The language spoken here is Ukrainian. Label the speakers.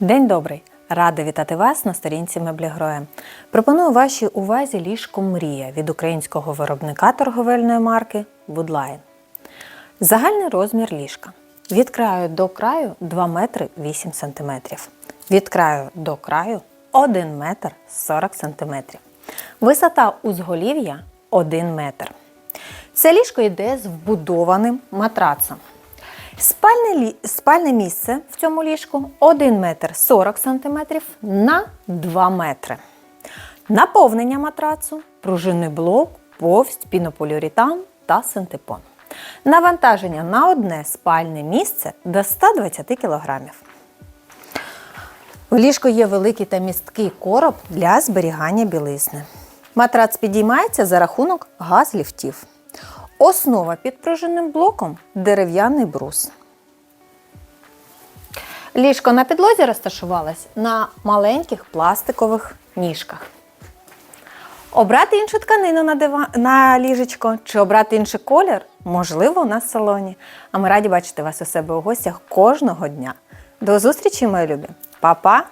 Speaker 1: День добрий! Рада вітати вас на сторінці Меблігроя. Пропоную вашій увазі ліжко Мрія від українського виробника торговельної марки Woodline. Загальний розмір ліжка. Від краю до краю 2 метри 8 см. Від краю до краю 1 метр 40 см. Висота узголів'я 1 метр. Це ліжко йде з вбудованим матрацом. Спальне, лі... Спальне місце в цьому ліжку 1 метр 40 см на 2 метри. Наповнення матрацу, пружинний блок, повсть, пінополіуретан та синтепон. Навантаження на одне спальне місце до 120 кг. В ліжку є великий та місткий короб для зберігання білизни. Матрац підіймається за рахунок газ-ліфтів. Основа під пружинним блоком дерев'яний брус. Ліжко на підлозі розташувалось на маленьких пластикових ніжках. Обрати іншу тканину на, дива... на ліжечко чи обрати інший колір можливо у нас в салоні. А ми раді бачити вас у себе у гостях кожного дня. До зустрічі, мої любі! Па-па!